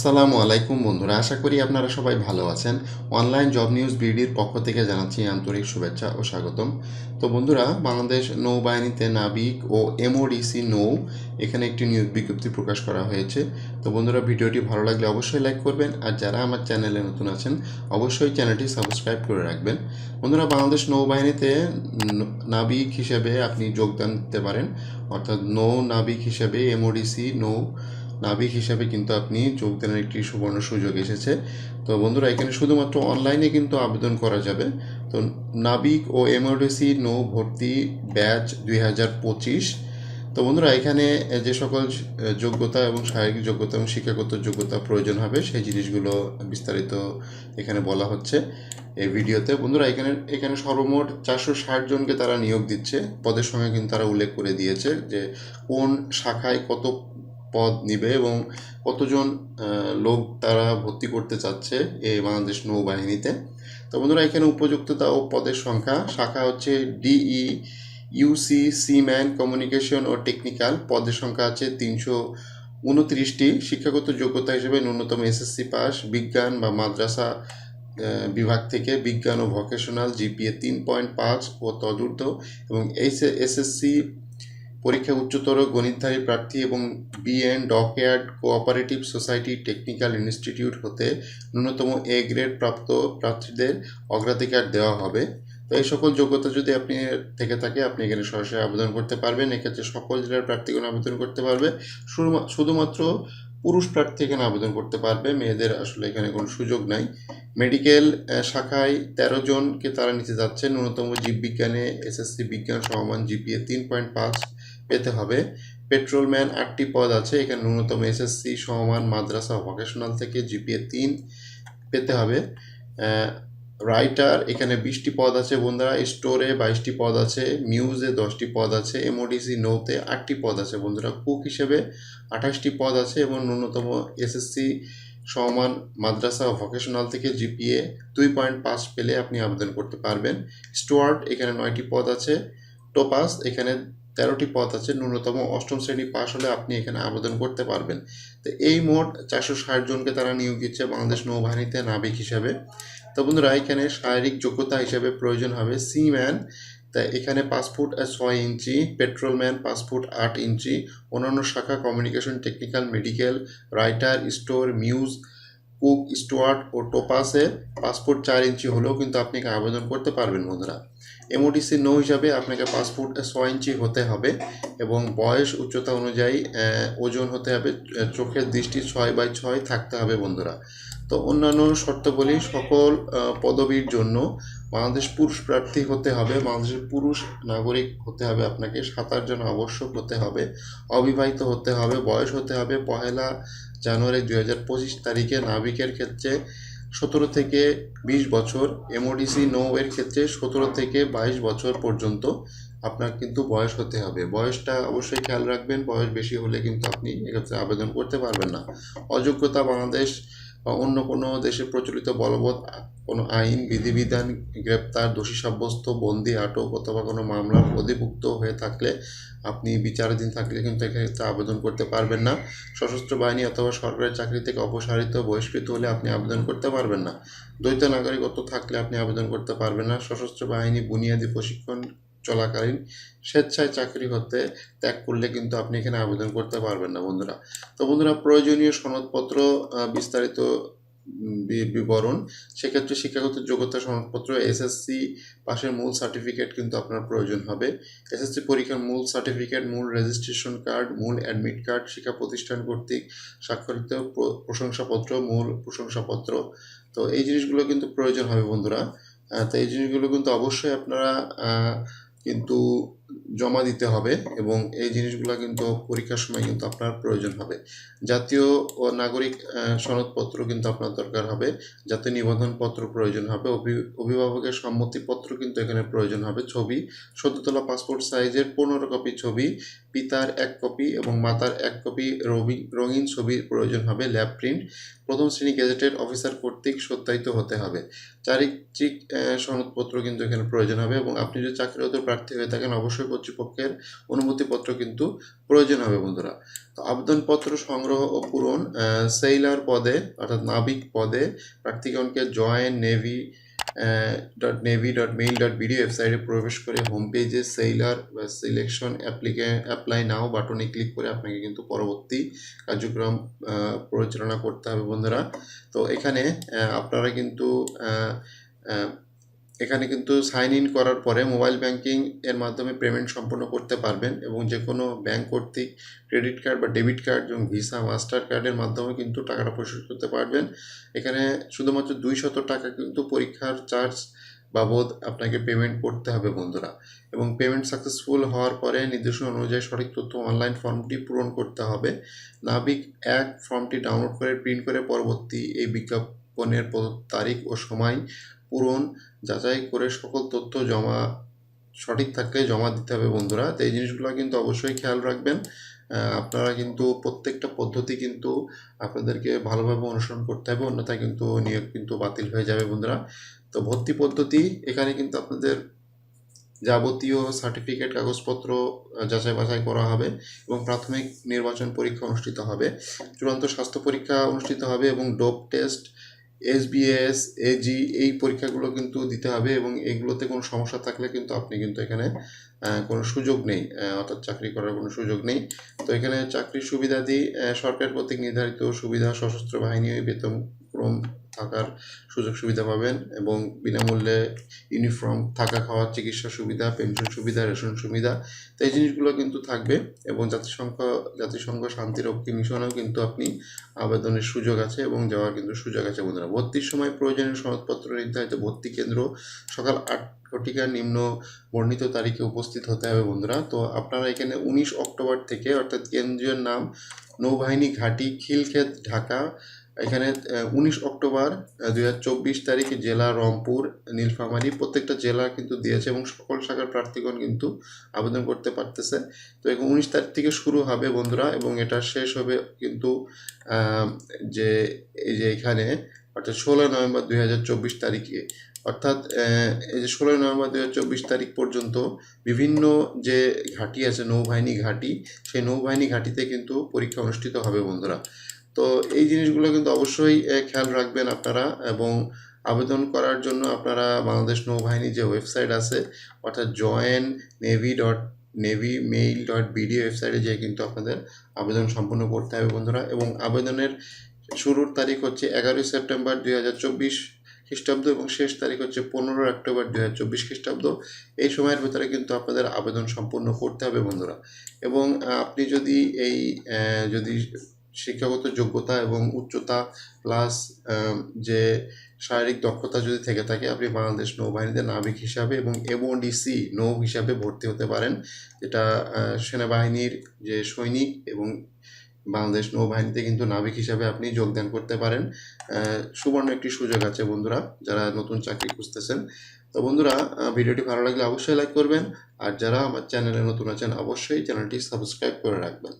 আসসালামু আলাইকুম বন্ধুরা, আশা করি আপনারা সবাই ভালো আছেন। অনলাইন জব নিউজ বিডির পক্ষ থেকে জানাচ্ছি আন্তরিক শুভেচ্ছা ও স্বাগতম। তো বন্ধুরা, বাংলাদেশ নৌবাহিনীতে নাবিক ও এমওডিসি নৌ এখানে একটি নিয়োগ বিজ্ঞপ্তি প্রকাশ করা হয়েছে। তো বন্ধুরা, ভিডিওটি ভালো লাগলে অবশ্যই লাইক করবেন আর যারা আমার চ্যানেলে নতুন আছেন, অবশ্যই চ্যানেলটি সাবস্ক্রাইব করে রাখবেন। বন্ধুরা, বাংলাদেশ নৌবাহিনীতে নাবিক হিসেবে আপনি যোগদান দিতে পারেন। অর্থাৎ নৌ নাবিক হিসেবে এমওডিসি নৌ নাবিক হিসাবে কিন্তু আপনি যোগদানের একটি সুবর্ণ সুযোগ এসেছে। তো বন্ধুরা, এখানে শুধুমাত্র অনলাইনে কিন্তু আবেদন করা যাবে। তো নাবিক ও এমওডিসি নৌ ভর্তি ব্যাচ দুই হাজার পঁচিশ। তো বন্ধুরা, এখানে যে সকল যোগ্যতা এবং শারীরিক যোগ্যতা এবং শিক্ষাগত যোগ্যতা প্রয়োজন হবে, সেই জিনিসগুলো বিস্তারিত এখানে বলা হচ্ছে এই ভিডিওতে। বন্ধুরা, এখানে এখানে সর্বমোট চারশো ষাট জনকে তারা নিয়োগ দিচ্ছে। পদের সঙ্গে কিন্তু তারা উল্লেখ করে দিয়েছে যে কোন শাখায় কত পদ নিবে এবং কতজন লোক তারা ভর্তি করতে চাচ্ছে এই বাংলাদেশ নৌবাহিনীতে। তো বন্ধুরা, এখানে উপযুক্ততা ও পদের সংখ্যা। শাখা হচ্ছে ডিই ইউসি সিম্যান কমিউনিকেশন ও টেকনিক্যাল পদের সংখ্যা আছে তিনশো উনত্রিশটি। শিক্ষাগত যোগ্যতা হিসেবে ন্যূনতম এসএসসি পাস। বিজ্ঞান বা মাদ্রাসা বিভাগ থেকে বিজ্ঞান ও ভোকেশনাল জিপিএ তিন পয়েন্ট পাঁচ ও তদূর্ধ্ব এবং এইচ এসএসসি পরীক্ষা উচ্চতর গণিতধারী প্রার্থী এবং BN dockyard cooperative society technical institute হতে ন্যূনতম এ গ্রেড প্রাপ্ত প্রার্থীদের অগ্রাধিকার দেওয়া হবে। তো এই সকল যোগ্যতা যদি আপনি থেকে থাকে, আপনি এখানে সরাসরি আবেদন করতে পারবেন। এক্ষেত্রে সকল জেলার প্রার্থীগণ আবেদন করতে পারবে। শুধুমাত্র পুরুষ প্রার্থী এখানে আবেদন করতে পারবে। মেয়েদের আসলে এখানে কোনো সুযোগ নাই। মেডিকেল শাখায় তেরো জনকে তারা নিতে যাচ্ছে। ন্যূনতম জীববিজ্ঞানে এসএসসি বিজ্ঞান সমমান জিপিএ তিন পয়েন্ট পাঁচ পেতে হবে। পেট্রোলম্যান আটটি পদ আছে, এখানে ন্যূনতম এসএসসি সমমান মাদ্রাসা ভোকেশনাল থেকে জিপিএ তিন পেতে হবে। রাইটার এখানে বিশটি পদ আছে বন্ধুরা স্টোরে বাইশটি পদ আছে মিউজে দশটি পদ আছে এমওডিসি নৌতে আটটি পদ আছে বন্ধুরা। কুক হিসেবে আঠাশটি পদ আছে এবং ন্যূনতম এসএসসি সমান মাদ্রাসা ভোকেশনাল থেকে জিপিএ দুই পয়েন্ট পাঁচ পেলে আপনি আবেদন করতে পারবেন। স্টুয়ার্ট এখানে নয়টি পদ আছে। টোপাস এখানে তেরোটি পদ আছে, ন্যূনতম অষ্টম শ্রেণি পাশ হলে আপনি এখানে আবেদন করতে পারবেন। তো এই মোট চারশো ষাট জনকে তারা নিয়োগ দিচ্ছে বাংলাদেশ নৌবাহিনীতে নাবিক হিসাবে। তো বন্ধুরা, এখানে শারীরিক যোগ্যতা হিসাবে প্রয়োজন হবে সিম্যান। তা এখানে পাঁচ ফুট ছয় ইঞ্চি, পেট্রোলম্যান পাঁচ ফুট আট ইঞ্চি, অন্যান্য শাখা communication, technical, medical, writer, store, muse, cook, steward ও টোপাসে পাসপোর্ট চার ইঞ্চি হলেও কিন্তু আপনি আবেদন করতে পারবেন বন্ধুরা। এমওডিসি নো হিসাবে আপনাকে পাসপোর্ট ছয় ইঞ্চি হতে হবে এবং বয়স, উচ্চতা অনুযায়ী ওজন হতে হবে চোখের দৃষ্টি ছয় বাই ছয় থাকতে হবে বন্ধুরা। তো অন্যান্য শর্তাবলী সকল পদবীর জন্য বাংলাদেশ পুরুষ প্রার্থী হতে হবে বাংলাদেশের পুরুষ নাগরিক হতে হবে আপনাকে সাঁতার জন আবশ্যক হতে হবে, অবিবাহিত হতে হবে, বয়স হতে হবে পহেলা জানুয়ারি দুই হাজার পঁচিশ তারিখে, নাবিকের ক্ষেত্রে সতেরো থেকে বিশ বছর এমওডিসি নো এর ক্ষেত্রে সতেরো থেকে বাইশ বছর পর্যন্ত আপনার কিন্তু বয়স হতে হবে। বয়সটা অবশ্যই খেয়াল রাখবেন, বয়স বেশি হলে কিন্তু আপনি এক্ষেত্রে আবেদন করতে পারবেন না। অযোগ্যতা বাংলাদেশ বা অন্য কোনো দেশে প্রচলিত বলবৎ কোনো আইন, বিধিবিধান, গ্রেপ্তার, দোষী সাব্যস্ত, বন্দি, আটক অথবা কোনো মামলার অধিভুক্ত হয়ে থাকলে আপনি বিচারাধীন থাকলে কিন্তু এক্ষেত্রে আবেদন করতে পারবেন না। সশস্ত্র বাহিনী অথবা সরকারি চাকরি থেকে অপসারিত বহিষ্কৃত হলে আপনি আবেদন করতে পারবেন না। দ্বৈত নাগরিকত্ব থাকলে আপনি আবেদন করতে পারবেন না। সশস্ত্র বাহিনী বুনিয়াদী প্রশিক্ষণ চলাকালীন স্বেচ্ছায় চাকরি হতে ত্যাগ করলে কিন্তু আপনি এখানে আবেদন করতে পারবেন না, বন্ধুরা। তো বন্ধুরা, প্রয়োজনীয় সনদপত্র বিস্তারিত বিবরণ, সেক্ষেত্রে শিক্ষাগত যোগ্যতা সনদপত্র, এসএসসি পাশের মূল সার্টিফিকেট কিন্তু আপনার প্রয়োজন হবে। এসএসসি পরীক্ষার মূল সার্টিফিকেট, মূল রেজিস্ট্রেশন কার্ড মূল অ্যাডমিট কার্ড শিক্ষা প্রতিষ্ঠান কর্তৃক স্বাক্ষরিত প্রশংসাপত্র, মূল প্রশংসাপত্র। তো এই জিনিসগুলো কিন্তু প্রয়োজন হবে, বন্ধুরা। তো এই জিনিসগুলো কিন্তু অবশ্যই আপনারা কিন্তু জমা দিতে হবে এবং এই জিনিসগুলো কিন্তু পরীক্ষার সময় কিন্তু আপনার প্রয়োজন হবে। জাতীয় ও নাগরিক সনদপত্র কিন্তু আপনার দরকার হবে। জাতীয় নিবন্ধনপত্র প্রয়োজন হবে। অভি- অভিভাবকের সম্মতিপত্র কিন্তু এখানে প্রয়োজন হবে। ছবি, সদ্যতলা পাসপোর্ট সাইজের পনেরো কপি ছবি, পিতার এক কপি এবং মাতার এক কপি রঙিন ছবির প্রয়োজন হবে, ল্যাব প্রিন্ট। প্রথম শ্রেণি গেজেটেড অফিসার কর্তৃক সত্যায়িত হতে হবে। চারিত্রিক সনদপত্র কিন্তু এখানে প্রয়োজন হবে এবং আপনি যদি চাকরিরত প্রার্থী হয়ে থাকেন, অবশ্যই কর্তৃপক্ষের অনুমতিপত্র কিন্তু প্রয়োজন হবে, বন্ধুরা। তো আবেদনপত্র সংগ্রহ ও পূরণ সেইলার পদে, অর্থাৎ নাবিক পদে, প্রার্থীগণকে join navy dot navy dot mail dot BD ওয়েবসাইটে প্রবেশ করে হোম পেজে সেইলার সিলেকশন অ্যাপ্লিকে অ্যাপ্লাই নাও বাটনে ক্লিক করে আপনাকে কিন্তু পরবর্তী কার্যক্রম পরিচালনা করতে হবে, বন্ধুরা। তো এখানে আপনারা কিন্তু এখানে কিন্তু সাইন ইন করার পরে মোবাইল ব্যাংকিং এর মাধ্যমে পেমেন্ট সম্পন্ন করতে পারবেন এবং যে কোনো ব্যাংক কর্তৃক ক্রেডিট কার্ড বা ডেবিট কার্ড এবং ভিসা মাস্টার কার্ডের মাধ্যমে কিন্তু টাকাটা পরিশোধ করতে পারবেন। এখানে শুধুমাত্র দুইশত টাকা কিন্তু পরীক্ষার চার্জ বাবদ আপনাকে পেমেন্ট করতে হবে বন্ধুরা এবং পেমেন্ট সাকসেসফুল হওয়ার পরে নির্দেশনা অনুযায়ী সঠিক তথ্য অনলাইন ফর্মটি পূরণ করতে হবে। নাবিক এক ফর্মটি ডাউনলোড করে প্রিন্ট করে পরবর্তী এই বিজ্ঞাপনের তারিখ ও সময় পূরণ, যাচাই করে সকল তথ্য জমা, সঠিক থাকলে জমা দিতে হবে বন্ধুরা। তো এই জিনিসগুলো কিন্তু অবশ্যই খেয়াল রাখবেন। আপনারা কিন্তু প্রত্যেকটা পদ্ধতি কিন্তু আপনাদেরকে ভালোভাবে অনুসরণ করতে হবে, অন্যথায় কিন্তু নিয়োগ কিন্তু বাতিল হয়ে যাবে বন্ধুরা। তো ভর্তি পদ্ধতি, এখানে কিন্তু আপনাদের যাবতীয় সার্টিফিকেট, কাগজপত্র যাচাই বাছাই করা হবে এবং প্রাথমিক নির্বাচন পরীক্ষা অনুষ্ঠিত হবে। চূড়ান্ত স্বাস্থ্য পরীক্ষা অনুষ্ঠিত হবে এবং ডোপ টেস্ট এসবিএস এজি এই পরীক্ষাগুলো কিন্তু দিতে হবে এবং এগুলোতে কোনো সমস্যা থাকলে কিন্তু আপনি কিন্তু এখানে কোনো সুযোগ নেই অর্থাৎ চাকরি করার কোনো সুযোগ নেই। তো এখানে চাকরির সুবিধাদি সরকার কর্তৃক নির্ধারিত সুবিধা, সশস্ত্র বাহিনী বেতন থাকার সুযোগ সুবিধা পাবেন এবং বিনামূল্যে ইউনিফর্ম থাকা খাওয়ার চিকিৎসা সুবিধা পেনশন সুবিধা রেশন সুবিধা, তো এই জিনিসগুলো কিন্তু থাকবে এবং জাতিসংঘ জাতিসংঘ শান্তিরক্ষী মিশনেও কিন্তু আপনি আবেদনের সুযোগ আছে এবং যাওয়ার কিন্তু সুযোগ আছে বন্ধুরা। ভর্তির সময় প্রয়োজনীয় সনদপত্র নির্ধারিত, ভর্তি কেন্দ্র সকাল আট ঘটিকা নিম্ন বর্ণিত তারিখে উপস্থিত হতে হবে বন্ধুরা। তো আপনারা এখানে উনিশ অক্টোবর থেকে অর্থাৎ কেন্দ্রীয় নাম নৌবাহিনী ঘাঁটি, খিলক্ষেত, ঢাকা এখানে উনিশ অক্টোবর দুই হাজার চব্বিশ তারিখে জেলা রংপুর, নীলফামারী প্রত্যেকটা জেলা কিন্তু দিয়েছে এবং সকল শাখার প্রার্থীগণ কিন্তু আবেদন করতে পারতেছে। তো এখন উনিশ তারিখ থেকে শুরু হবে বন্ধুরা এবং এটা শেষ হবে কিন্তু যে, এই যে এখানে, অর্থাৎ ষোলো নভেম্বর দুই হাজার চব্বিশ তারিখে। অর্থাৎ এই যে ষোলোই নভেম্বর হাজার চব্বিশ তারিখ পর্যন্ত বিভিন্ন যে ঘাঁটি আছে, নৌবাহিনী ঘাঁটি, সেই নৌবাহিনী ঘাঁটিতে কিন্তু পরীক্ষা অনুষ্ঠিত হবে বন্ধুরা। তো এই জিনিসগুলো কিন্তু অবশ্যই খেয়াল রাখবেন আপনারা এবং আবেদন করার জন্য আপনারা বাংলাদেশ নৌবাহিনী যে ওয়েবসাইট আছে, অর্থাৎ join navy dot navy mail dot BD ওয়েবসাইটে যেয়ে কিন্তু আপনাদের আবেদন সম্পন্ন করতে হবে বন্ধুরা এবং আবেদনের শুরুর তারিখ হচ্ছে এগারোই সেপ্টেম্বর দুই হাজার চব্বিশ খ্রিস্টাব্দ এবং শেষ তারিখ হচ্ছে পনেরোই অক্টোবর দুই হাজার চব্বিশ খ্রিস্টাব্দ। এই সময়ের ভেতরে কিন্তু আপনাদের আবেদন সম্পূর্ণ করতে হবে বন্ধুরা এবং আপনি যদি এই যদি শিক্ষাগত যোগ্যতা এবং উচ্চতা প্লাস যে শারীরিক দক্ষতা যদি থেকে থাকে, আপনি বাংলাদেশ নৌবাহিনীতে নাবিক হিসাবে এবং এমওডিসি নৌ হিসাবে ভর্তি হতে পারেন। যেটা সেনাবাহিনীর যে সৈনিক এবং বাংলাদেশ নৌবাহিনীতে কিন্তু নাবিক হিসাবে আপনি যোগদান করতে পারেন। সুবর্ণ একটি সুযোগ আছে বন্ধুরা, যারা নতুন চাকরি খুঁজতেছেন। তো বন্ধুরা ভিডিওটি ভালো লাগলে অবশ্যই লাইক করবেন। আর যারা আমার চ্যানেলে নতুন আছেন, অবশ্যই চ্যানেলটি সাবস্ক্রাইব করে রাখবেন।